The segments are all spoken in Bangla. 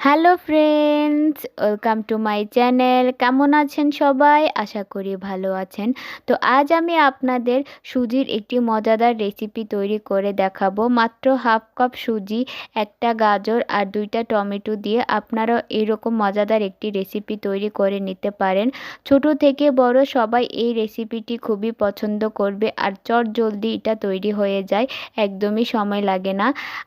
Hello friends welcome to my channel কেমন আছেন সবাই? আশা করি ভালো আছেন। তো আজ আমি আপনাদের সুজির একটি মজাদার রেসিপি তৈরি করে দেখাবো। মাত্র হাফ কাপ সুজি, একটা গাজর আর দুইটা টমেটো দিয়ে আপনারাও এরকম মজাদার একটি রেসিপি তৈরি করে নিতে পারেন। ছোট থেকে বড় সবাই এই রেসিপিটি খুবই পছন্দ করবে আর চট জলদি এটা তৈরি হয়ে যায়। একদমই সময় লাগে না।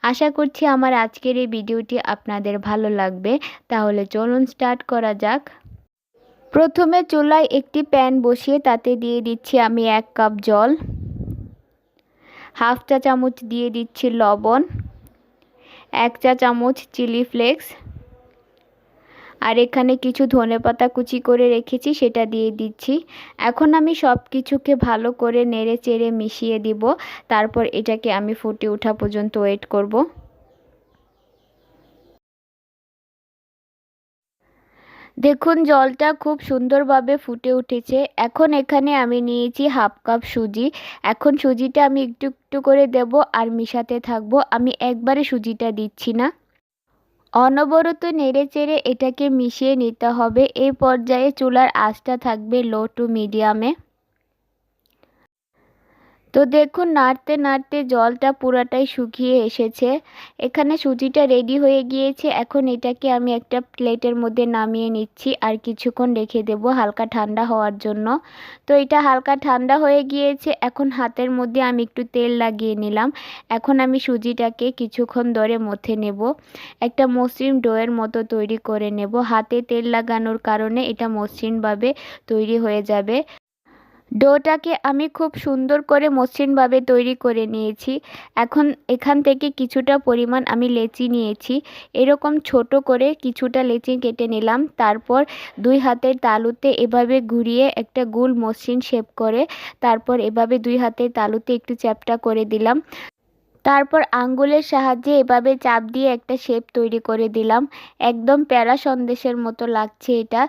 আশা করছি আমার আজকের এই ভিডিওটি আপনাদের ভালো লাগবে। তাহলে চলুন স্টার্ট করা যাক। প্রথমে চুলায় একটি প্যান বসিয়ে তাতে দিয়ে দিচ্ছি আমি এক কাপ জল। হাফ চা চামচ দিয়ে দিচ্ছি লবণ। এক চা চামচ চিলি ফ্লেক্স। আর এখানে কিছু ধনে পাতা কুচি করে রেখেছি, সেটা দিয়ে দিচ্ছি। এখন আমি সব কিছুকে ভালো করে নেড়ে চেড়ে মিশিয়ে দিব। তারপর এটাকে আমি ফুটে ওঠা পর্যন্ত ওয়েট করব। দেখুন, জলটা খুব সুন্দরভাবে ফুটে উঠেছে। এখন এখানে আমি নিয়েছি হাফ কাপ সুজি। এখন সুজিটা আমি একটু একটু করে দেব আর মিশাতে থাকব। আমি একবারে সুজিটা দিচ্ছি না। অনবরত নেড়ে চেড়ে এটাকে মিশিয়ে নিতে হবে। এই পর্যায়ে চুলার আঁচটা থাকবে লো টু মিডিয়ামে। তো দেখুন, নাড়তে নাড়তে জলটা পুরাটাই শুকিয়ে এসেছে। এখানে সুজিটা রেডি হয়ে গিয়েছে। এখন এটাকে আমি একটা প্লেটের মধ্যে নামিয়ে নিচ্ছি আর কিছুক্ষণ রেখে দেব হালকা ঠান্ডা হওয়ার জন্য। তো এটা হালকা ঠান্ডা হয়ে গিয়েছে। এখন হাতের মধ্যে আমি একটু তেল লাগিয়ে নিলাম। এখন আমি সুজিটাকে কিছুক্ষণ ধরে মথে নেব। একটা মসৃণ ডোয়ের মতো তৈরি করে নেব। হাতে তেল লাগানোর কারণে এটা মসৃণভাবে তৈরি হয়ে যাবে। ডোটাকে আমি খুব সুন্দর করে মসৃণভাবে তৈরি করে নিয়েছি। এখন এখান থেকে কিছুটা পরিমাণ আমি লেচি নিয়েছি। এরকম ছোট করে কিছুটা লেচি কেটে নিলাম। তারপর দুই হাতের তালুতে এভাবে ঘুরিয়ে একটা গুল মসৃণ শেপ করে তারপর এভাবে দুই হাতের তালুতে একটু চ্যাপটা করে দিলাম। তারপর আঙ্গুলের সাহায্যে এভাবে চাপ দিয়ে একটা শেপ তৈরি করে দিলাম। একদম প্যারা সন্দেশের মতো লাগছে এটা।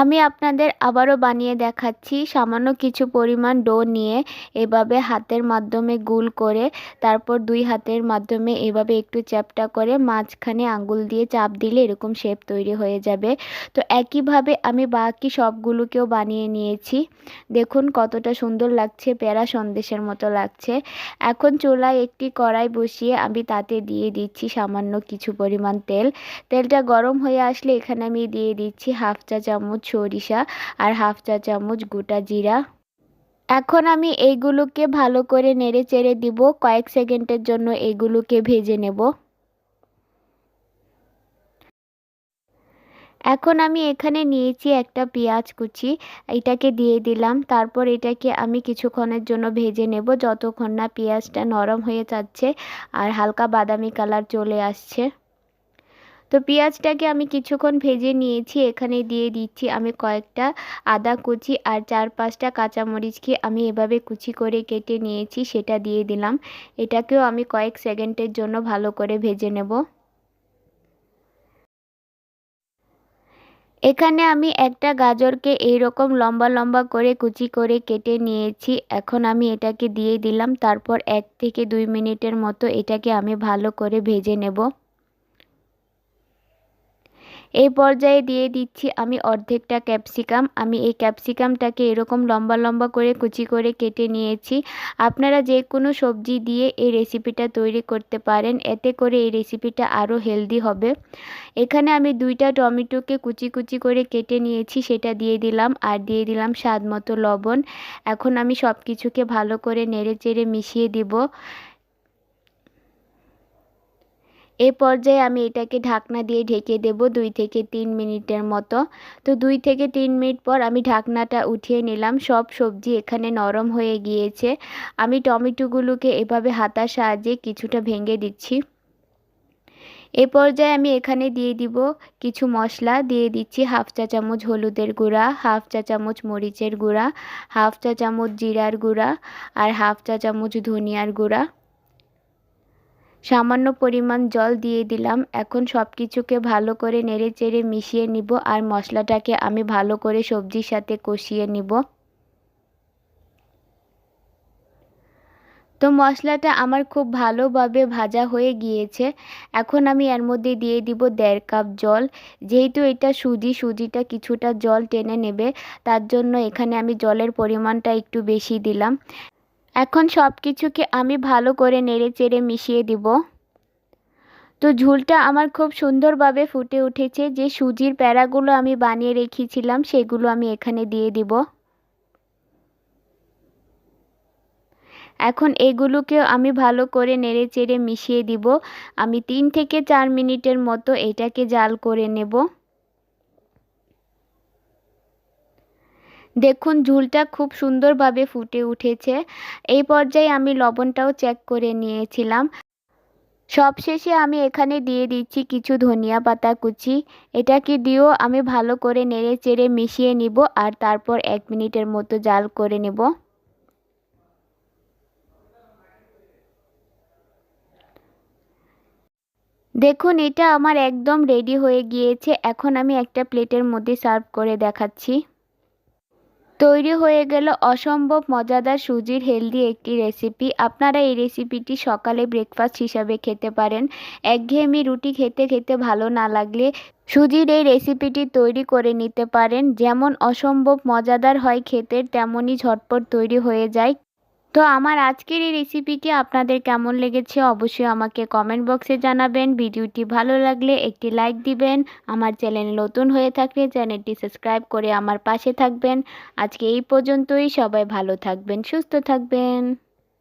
আমি আপনাদের আবারও বানিয়ে দেখাচ্ছি সামান্য কিছু পরিমাণ ডো নিয়ে এভাবে হাতের মাধ্যমে গুল করে, তারপর দুই হাতের মাধ্যমে এভাবে একটু চ্যাপটা করে মাঝখানে আঙ্গুল দিয়ে চাপ দিলে এরকম শেপ তৈরি হয়ে যাবে। তো একইভাবে আমি বাকি সবগুলোকেও বানিয়ে নিয়েছি। দেখুন কতটা সুন্দর লাগছে, প্যারা সন্দেশের মতো লাগছে। এখন চুলায় একটি কড়াই বসিয়ে আমি তাতে দিয়ে দিচ্ছি সামান্য কিছু পরিমাণ তেল। তেলটা গরম হয়ে আসলে এখানে আমি দিয়ে দিচ্ছি হাফ চা চামচ সরিষা আর হাফ চা চামচ গোটা জিরা। এখন আমি এইগুলোকে ভালো করে নেড়ে চেড়ে দিব। কয়েক সেকেন্ডের জন্য এইগুলোকে ভেজে নেব। এখন আমি এখানে নিয়েছি একটা পেঁয়াজ কুচি। এটাকে দিয়ে দিলাম। তারপর এটাকে আমি কিছুক্ষণের জন্য ভেজে নেব। যতক্ষণ না পেঁয়াজটা নরম হয়ে যাচ্ছে আর হালকা বাদামি কালার চলে আসছে। তো পেঁয়াজটাকে আমি কিছুক্ষণ ভেজে নিয়েছি, এখানে দিয়ে দিচ্ছি আমি কয়েকটা আদা কুচি আর চার পাঁচটা কাঁচামরিচকে আমি এভাবে কুচি করে কেটে নিয়েছি, সেটা দিয়ে দিলাম। এটাকেও আমি কয়েক সেকেন্ডের জন্য ভালো করে ভেজে নেব। এখানে আমি একটা গাজরকে এইরকম লম্বা লম্বা করে কুচি করে কেটে নিয়েছি। এখন আমি এটাকে দিয়ে দিলাম, তারপর এক থেকে দুই মিনিটের মতো এটাকে আমি ভালো করে ভেজে নেব। এই পর্যায়ে দিয়ে দিচ্ছি আমি অর্ধেকটা ক্যাপসিকাম। আমি এই ক্যাপসিকামটাকে এরকম লম্বা লম্বা করে কুচি করে কেটে নিয়েছি। আপনারা যে কোনো সবজি দিয়ে এই রেসিপিটা তৈরি করতে পারেন। এতে করে এই রেসিপিটা আরও হেলদি হবে। এখানে আমি দুইটা টমেটোকে কুচি কুচি করে কেটে নিয়েছি, সেটা দিয়ে দিলাম। আর দিয়ে দিলাম স্বাদ মতো লবণ। এখন আমি সব কিছুকে ভালো করে নেড়ে চেড়ে মিশিয়ে দিব। এ পর্যায়ে আমি এটাকে ঢাকনা দিয়ে ঢেকে দেব দুই থেকে তিন মিনিটের মতো। তো দুই থেকে তিন মিনিট পর আমি ঢাকনাটা উঠিয়ে নিলাম। সব সবজি এখানে নরম হয়ে গিয়েছে। আমি টমেটোগুলোকে এভাবে হাতার সাহায্যে কিছুটা ভেঙে দিচ্ছি। এ পর্যায়ে আমি এখানে দিয়ে দিব কিছু মশলা। দিয়ে দিচ্ছি হাফ চা চামচ হলুদের গুঁড়া, হাফ চা চামচ মরিচের গুঁড়া, হাফ চা চামচ জিরার গুঁড়া আর হাফ চা চামচ ধনিয়ার গুঁড়া। সামান্য পরিমাণ জল দিয়ে দিলাম। এখন সব কিছুকে ভালো করে নেড়ে চেড়ে মিশিয়ে নিব আর মশলাটাকে আমি ভালো করে সবজির সাথে কষিয়ে নিব। তো মশলাটা আমার খুব ভালোভাবে ভাজা হয়ে গিয়েছে। এখন আমি এর মধ্যে দিয়ে দিব দেড় কাপ জল। যেহেতু এটা সুজি, সুজিটা কিছুটা জল টেনে নেবে, তার জন্য এখানে আমি জলের পরিমাণটা একটু বেশি দিলাম। এখন সব কিছুকে আমি ভালো করে নেড়ে চেড়ে মিশিয়ে দিব। তো ঝুলটা আমার খুব সুন্দরভাবে ফুটে উঠেছে, যে সুজির প্যারাগুলো আমি বানিয়ে রেখেছিলাম সেগুলো আমি এখানে দিয়ে দিব। এখন এগুলোকেও আমি ভালো করে নেড়ে চেড়ে মিশিয়ে দিব। আমি তিন থেকে চার মিনিটের মতো এটাকে জাল করে নেব। দেখুন, ঝুলটা খুব সুন্দরভাবে ফুটে উঠেছে। এই পর্যায়ে আমি লবণটাও চেক করে নিয়েছিলাম। সবশেষে আমি এখানে দিয়ে দিচ্ছি কিছু ধনিয়া পাতা কুচি। এটাকে দিয়েও আমি ভালো করে নেড়ে চেড়ে মিশিয়ে নিব আর তারপর এক মিনিটের মতো জাল করে নেব। দেখুন, এটা আমার একদম রেডি হয়ে গিয়েছে। এখন আমি একটা প্লেটের মধ্যে সার্ভ করে দেখাচ্ছি। তৈরি হয়ে গেল অসম্ভব মজাদার সুজির হেলদি একটি রেসিপি। আপনারা এই রেসিপিটি সকালে ব্রেকফাস্ট হিসাবে খেতে পারেন। একঘেয়েমি রুটি খেতে খেতে ভালো না লাগলে সুজির এই রেসিপিটি তৈরি করে নিতে পারেন। যেমন অসম্ভব মজাদার হয় খেতে, তেমনই ঝটপট তৈরি হয়ে যায়। তো আমার আজকের এই রেসিপিটি আপনাদের কেমন লেগেছে অবশ্যই আমাকে কমেন্ট বক্সে জানাবেন। ভিডিওটি ভালো লাগলে একটি লাইক দিবেন। আমার চ্যানেল নতুন হয়ে থাকলে চ্যানেলটি সাবস্ক্রাইব করে আমার পাশে থাকবেন। আজকে এই পর্যন্তই। সবাই ভালো থাকবেন, সুস্থ থাকবেন।